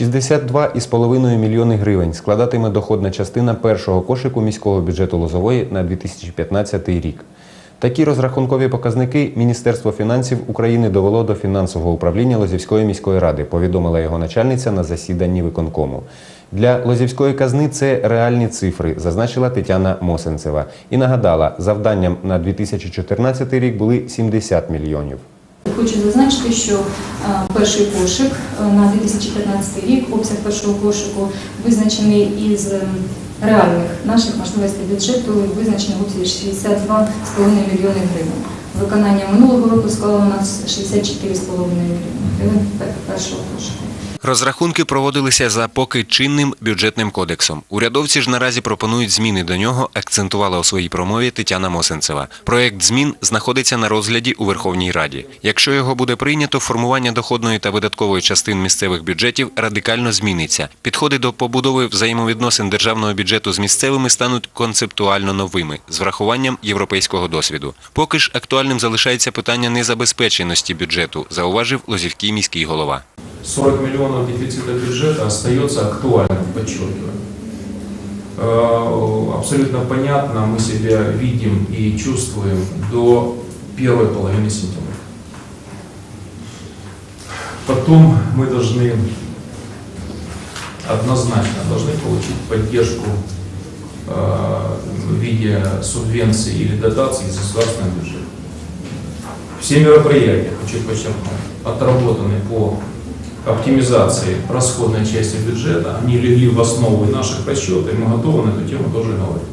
62,5 мільйони гривень складатиме доходна частина першого кошику міського бюджету Лозової на 2015 рік. Такі розрахункові показники Міністерство фінансів України довело до фінансового управління Лозівської міської ради, повідомила його начальниця на засіданні виконкому. Для Лозівської казни це реальні цифри, зазначила Тетяна Мосенцева. І нагадала, завданням на 2014 рік були 70 мільйонів. Хочу зазначити, що е, перший кошик е, на 2015 рік, обсяг першого кошику визначений із е, реальних наших можливостей бюджету, визначений в обсязі 62,5 мільйони гривень. Виконання минулого року склало у нас 64,5 мільйони гривень першого кошику. Розрахунки проводилися за поки чинним бюджетним кодексом. Урядовці ж наразі пропонують зміни до нього, акцентувала у своїй промові Тетяна Мосенцева. Проект змін знаходиться на розгляді у Верховній Раді. Якщо його буде прийнято, формування доходної та видаткової частин місцевих бюджетів радикально зміниться. Підходи до побудови взаємовідносин державного бюджету з місцевими стануть концептуально новими з врахуванням європейського досвіду. Поки ж актуальним залишається питання незабезпеченості бюджету, зауважив Лозівський міський голова. 40 миллионов дефицита бюджета остается актуальным, подчеркиваю. Э, Абсолютно понятно, мы себя видим и чувствуем до первой половины сентября. Потом мы должны однозначно должны получить поддержку э, в виде субвенций или дотаций из государственного бюджета. Все мероприятия, хочу подчеркнуть, отработаны по оптимизации расходной части бюджета, они легли в основу и наших расчетов, и мы готовы на эту тему тоже говорить.